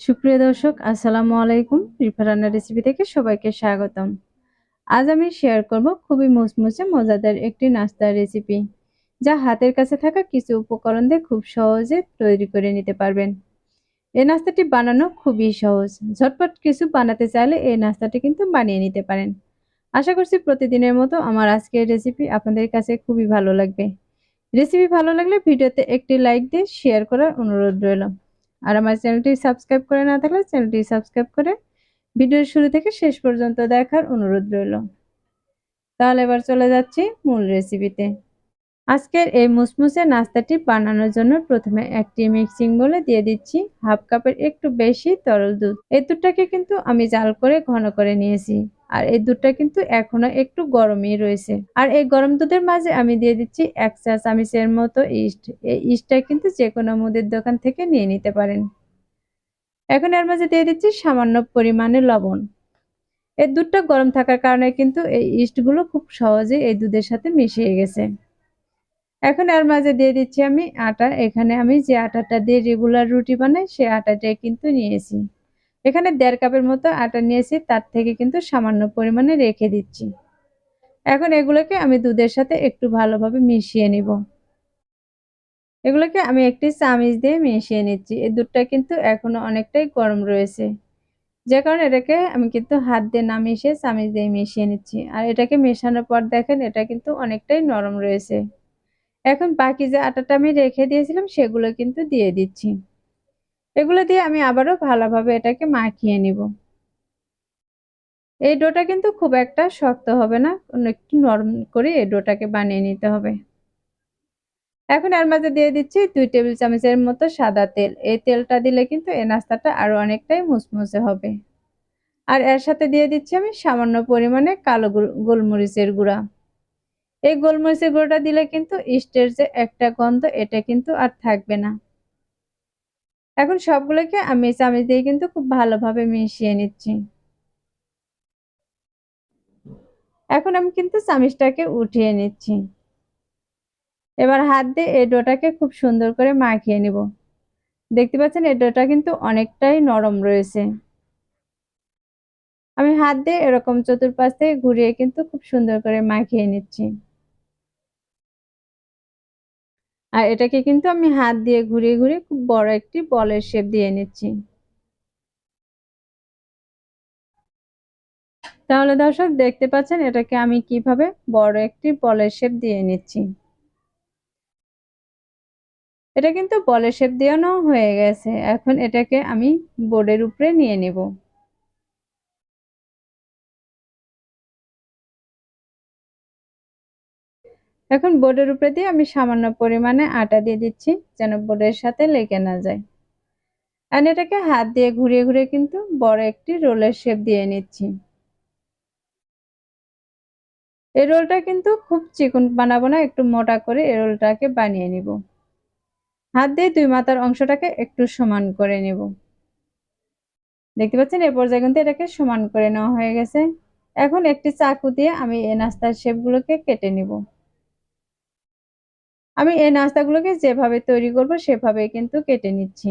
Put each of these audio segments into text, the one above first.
সুপ্রিয় দর্শক, আসসালামু আলাইকুম। রিফা রান্না রেসিপি থেকে সবাইকে স্বাগতম। আজ আমি শেয়ার করব খুবই মুচমুচে, মজাদার একটি নাস্তার রেসিপি যা হাতের কাছে থাকা কিছু উপকরণ দিয়ে খুব সহজে তৈরি করে নিতে পারবেন। এই নাস্তাটি বানানো খুবই সহজ। ঝটপট কিছু বানাতে চাইলে এই নাস্তাটি কিন্তু বানিয়ে নিতে পারেন। আশা করছি প্রতিদিনের মতো আমার আজকের রেসিপি আপনাদের কাছে খুবই ভালো লাগবে। রেসিপি ভালো লাগলে ভিডিওতে একটি লাইক দিয়ে শেয়ার করার অনুরোধ রইল। আর আমার চ্যানেলটি সাবস্ক্রাইব করে না থাকলে চ্যানেলটি সাবস্ক্রাইব করে ভিডিওর শুরু থেকে শেষ পর্যন্ত দেখার অনুরোধ রইল। তাহলে এবার চলে যাচ্ছি মূল রেসিপিতে আজকের এই মুসমুসে নাস্তাটি বানানোর জন্য প্রথমে একটি মিক্সিং বলে দিয়ে দিচ্ছি হাফ কাপের একটু বেশি তরল দুধ। এই দুধটাকে কিন্তু আমি জাল করে ঘন করে নিয়েছি। আর এই দুধটা কিন্তু এখনও একটু গরমই রয়েছে। আর এই গরম দুধের মাঝে আমি দিয়ে দিচ্ছি এক চা চামিচের মতো ইস্ট। এই ইস্টটা কিন্তু যে কোনো মুদের দোকান থেকে নিয়ে নিতে পারেন। এখন এর মাঝে দিয়ে দিচ্ছি সামান্য পরিমাণে লবণ। এই দুধটা গরম থাকার কারণে কিন্তু এই ইস্টগুলো খুব সহজে এই দুধের সাথে মিশিয়ে গেছে। এখন এর মাঝে দিয়ে দিচ্ছি আমি আটা। এখানে আমি যে আটাটা দিয়ে রেগুলার রুটি বানাই, সে আটাটাই কিন্তু নিয়েছি। এখানে দেড় কাপের মতো আটা নিয়েছি, তার থেকে কিন্তু সামান্য পরিমাণে রেখে দিচ্ছি। এখন এগুলোকে আমি দুধের সাথে একটু ভালোভাবে মিশিয়ে নিব। এগুলোকে আমি একটি চামিচ দিয়ে মিশিয়ে নিচ্ছি। এই দুধটা কিন্তু এখনও অনেকটাই গরম রয়েছে। যে কারণে এটাকে আমি কিন্তু হাত দিয়ে না মিশিয়ে চামিচ দিয়ে মিশিয়ে নিচ্ছি। আর এটাকে মেশানোর পর দেখেন, এটা কিন্তু অনেকটাই নরম রয়েছে। এখন বাকি যে আটাটা আমি রেখে দিয়েছিলাম, সেগুলো কিন্তু দিয়ে দিচ্ছি। এগুলো দিয়ে আমি আবারও ভালোভাবে এটাকে মাখিয়ে নিব। এই ডোটা কিন্তু খুব একটা শক্ত হবে না একটু নরম করে এই ডোটাকে বানিয়ে নিতে হবে। এখন এর মাঝে দিয়ে দিচ্ছি দুই টেবিল চামচের মতো সাদা তেল। এই তেলটা দিলে কিন্তু এই নাস্তাটা আরও অনেকটাই মুসমুসে হবে। আর এর সাথে দিয়ে দিচ্ছি আমি সামান্য পরিমাণে কালো গোলমরিচের গুঁড়া। এই গোলমরিচের গুঁড়োটা দিলে কিন্তু ইস্টের যে একটা গন্ধ, এটা কিন্তু আর থাকবে না। এখন সবগুলোকে আমি চামচ দিয়ে কিন্তু খুব ভালোভাবে মিশিয়ে নিচ্ছি। এখন আমি কিন্তু চামিচটাকে উঠিয়ে নিচ্ছি। এবার হাত দিয়ে এই ডোটাকে খুব সুন্দর করে মাখিয়ে নিব। দেখতে পাচ্ছেন এই ডোটা কিন্তু অনেকটাই নরম রয়েছে। আমি হাত দিয়ে এরকম চতুর্পাশ থেকে ঘুরিয়ে কিন্তু খুব সুন্দর করে মাখিয়ে নিচ্ছি। আর এটাকে কিন্তু আমি হাত দিয়ে ঘুরিয়ে ঘুরিয়ে খুব বড় একটি বলের শেপ দিয়ে নিচ্ছি। তাহলে দর্শক দেখতে পাচ্ছেন এটাকে আমি কীভাবে বড় একটি বলের শেপ দিয়ে নিচ্ছি। এটা কিন্তু বলের শেপ দেওয়ানো হয়ে গেছে। এখন এটাকে আমি বোর্ডের উপরে নিয়ে নেব। এখন বোর্ডের উপরে দিয়ে আমি সামান্য পরিমাণে আটা দিয়ে দিচ্ছি যেন বোর্ডের সাথে লেগে না যায়। আর এটাকে হাত দিয়ে ঘুরিয়ে ঘুরিয়ে কিন্তু বড় একটি রোলের শেপ দিয়ে নিচ্ছি। এই রোলটা কিন্তু খুব চিকন বানাবো না, একটু মোটা করে এই রোলটাকে বানিয়ে নিব। হাত দিয়ে দুই মাথার অংশটাকে একটু সমান করে নেব। দেখতে পাচ্ছেন, এ পর্যায়ে কিন্তু এটাকে সমান করে নেওয়া হয়ে গেছে। এখন একটি চাকু দিয়ে আমি এই নাস্তার শেপগুলোকে কেটে নিব। আমি এই নাস্তাগুলোকে যেভাবে তৈরি করব, সেভাবে কিন্তু কেটে নিচ্ছি।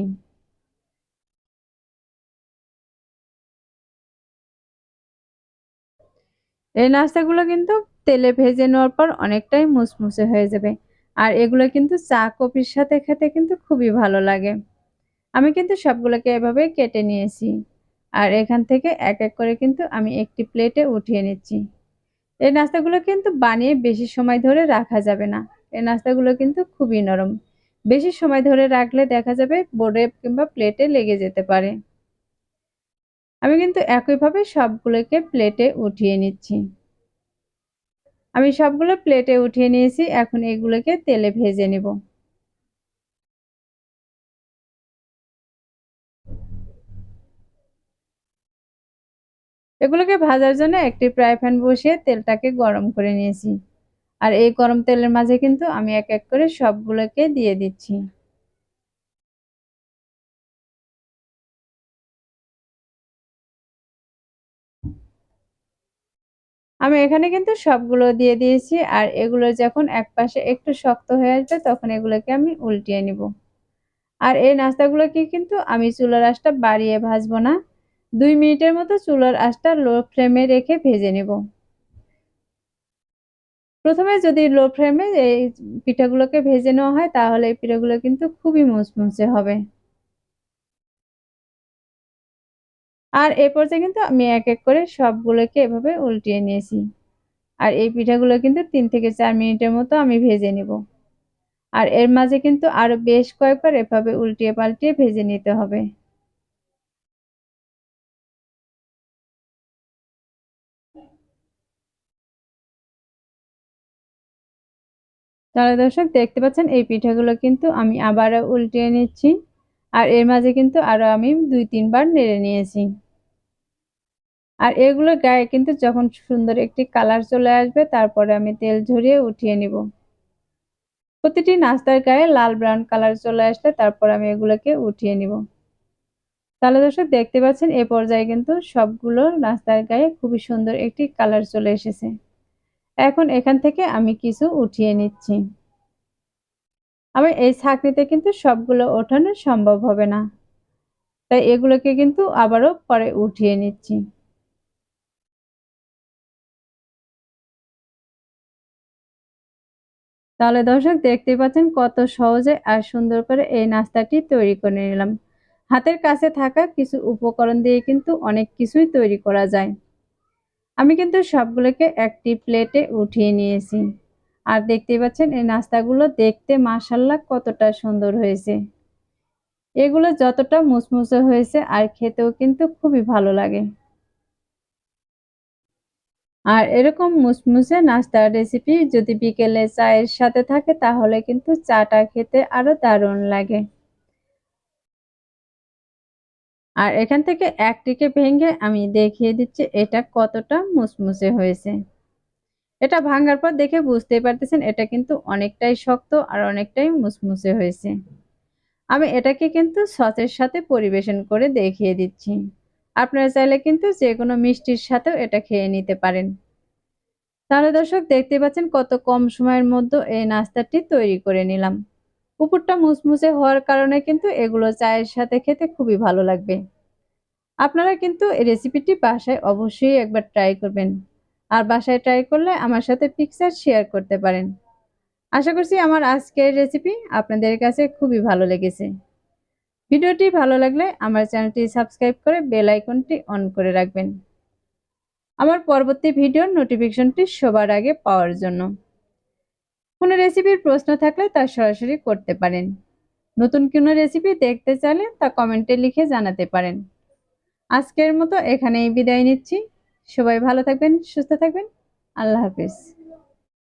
এই নাস্তাগুলো কিন্তু তেলে ভেজে নেওয়ার পর অনেকটাই মুসমুসে হয়ে যাবে। আর এগুলো কিন্তু চা কফির সাথে খেতে কিন্তু খুবই ভালো লাগে। আমি কিন্তু সবগুলোকে এভাবে কেটে নিয়েছি। আর এখান থেকে এক এক করে কিন্তু আমি একটি প্লেটে উঠিয়ে নিচ্ছি। এই নাস্তাগুলো কিন্তু বানিয়ে বেশি সময় ধরে রাখা যাবে না। এই নাস্তাগুলো কিন্তু খুবই নরম। বেশি সময় ধরে রাখলে দেখা যাবে বোর্ডে কিংবা প্লেটে লেগে যেতে পারে। আমি কিন্তু একইভাবে সবগুলোকে প্লেটে উঠিয়ে নিচ্ছি। আমি সবগুলো প্লেটে উঠিয়ে নিয়েছি, এখন এগুলোকে তেলে ভেজে নেব। এগুলোকে ভাজার জন্য একটি ফ্রাই প্যান বসিয়ে তেলটাকে গরম করে নিয়েছি। আর এই গরম তেলের মাঝে কিন্তু আমি এক এক করে সবগুলোকে দিয়ে দিচ্ছি। আমি এখানে কিন্তু সবগুলো দিয়ে দিয়েছি আর এগুলো যখন এক পাশে একটু শক্ত হয়ে আসবে তখন এগুলোকে আমি উল্টিয়ে নিব। আর এই নাস্তাগুলোকে কিন্তু আমি চুলার আঁচটা বাড়িয়ে ভাজবো না। দুই মিনিটের মতো চুলার আঁচটা লো ফ্লেমে রেখে ভেজে নেব। প্রথমে যদি লো ফ্লেমে এই পিঠাগুলোকে ভেজে নেওয়া হয়, তাহলে এই পিঠাগুলো কিন্তু খুবই মুচমুচে হবে। আর এ পর্যায়ে কিন্তু আমি এক এক করে সবগুলোকে এভাবে উল্টিয়ে নিয়েছি। আর এই পিঠাগুলো কিন্তু তিন থেকে চার মিনিটের মতো আমি ভেজে নিব। আর এর মাঝে কিন্তু আরও বেশ কয়েকবার এভাবে উল্টিয়ে পাল্টিয়ে ভেজে নিতে হবে। তাহলে দর্শক, দেখতে পাচ্ছেন এই পিঠাগুলো কিন্তু আমি আবারও উল্টিয়ে নিচ্ছি আর এর মাঝে কিন্তু আরও আমি দুই, তিনবার নেড়ে নিয়েছি। আর এগুলোর গায়ে কিন্তু যখন সুন্দর একটি কালার চলে আসবে, তারপরে আমি তেল ঝরিয়ে উঠিয়ে নিব। প্রতিটি নাস্তার গায়ে লাল ব্রাউন কালার চলে আসলে তারপর আমি এগুলোকে উঠিয়ে নিব। তাহলে দর্শক, দেখতে পাচ্ছেন এ পর্যায়ে কিন্তু সবগুলো নাস্তার গায়ে খুবই সুন্দর একটি কালার চলে এসেছে। এখন এখান থেকে আমি কিছু উঠিয়ে নিচ্ছি। আমি এই ছাঁকনিতে কিন্তু সবগুলো ওঠানো সম্ভব হবে না। তাই এগুলোকে কিন্তু আবারও পরে উঠিয়ে নিচ্ছি। তাহলে দর্শক দেখতে পাচ্ছেন কত সহজে আর সুন্দর করে এই নাস্তাটি তৈরি করে নিলাম। হাতের কাছে থাকা কিছু উপকরণ দিয়ে কিন্তু অনেক কিছুই তৈরি করা যায়। আমি কিন্তু সবগুলোকে একটি প্লেটে উঠিয়ে নিয়েছি। আর দেখতে পাচ্ছেন, এই নাস্তাগুলো দেখতে মাসাল্লাহ কতটা সুন্দর হয়েছে। এগুলো যতটা মুসমুসে হয়েছে আর খেতেও কিন্তু খুবই ভালো লাগে। আর এরকম মুসমুসে নাস্তার রেসিপি যদি বিকেলে চায়ের সাথে থাকে, তাহলে কিন্তু চাটা খেতে আরও দারুণ লাগে। আর এখান থেকে একটিকে ভেঙে আমি দেখিয়ে দিচ্ছি, এটা কতটা মুসমুসে হয়েছে। এটা ভাঙার পর দেখে বুঝতে পারতেছেন, এটা কিন্তু অনেকটাই শক্ত আর অনেকটাই মুসমুসে হয়েছে। আমি এটাকে কিন্তু সসের সাথে পরিবেশন করে দেখিয়ে দিচ্ছি। আপনারা চাইলে কিন্তু যে কোনো মিষ্টির সাথেও এটা খেয়ে নিতে পারেন। তাহলে দর্শক, দেখতে পাচ্ছেন কত কম সময়ের মধ্যে এই নাস্তাটি তৈরি করে নিলাম। উপরটা মুসমুসে হওয়ার কারণে কিন্তু এগুলো চায়ের সাথে খেতে খুবই ভালো লাগবে। আপনারা কিন্তু এই রেসিপিটি বাসায় অবশ্যই একবার ট্রাই করবেন। আর বাসায় ট্রাই করলে আমার সাথে পিকচার শেয়ার করতে পারেন। আশা করছি আমার আজকের রেসিপি আপনাদের কাছে খুবই ভালো লেগেছে। ভিডিওটি ভালো লাগলে আমার চ্যানেলটি সাবস্ক্রাইব করে বেল আইকনটি অন করে রাখবেন। আমার পরবর্তী ভিডিওর নোটিফিকেশনটি সবার আগে পাওয়ার জন্য। কোনো রেসিপির প্রশ্ন থাকলে তা সরাসরি করতে পারেন। নতুন কোনো রেসিপি দেখতে চাইলে তা কমেন্টে লিখে জানাতে পারেন। আজকের মতো এখানেই বিদায় নিচ্ছি। সবাই ভালো থাকবেন, সুস্থ থাকবেন। আল্লাহ হাফিজ।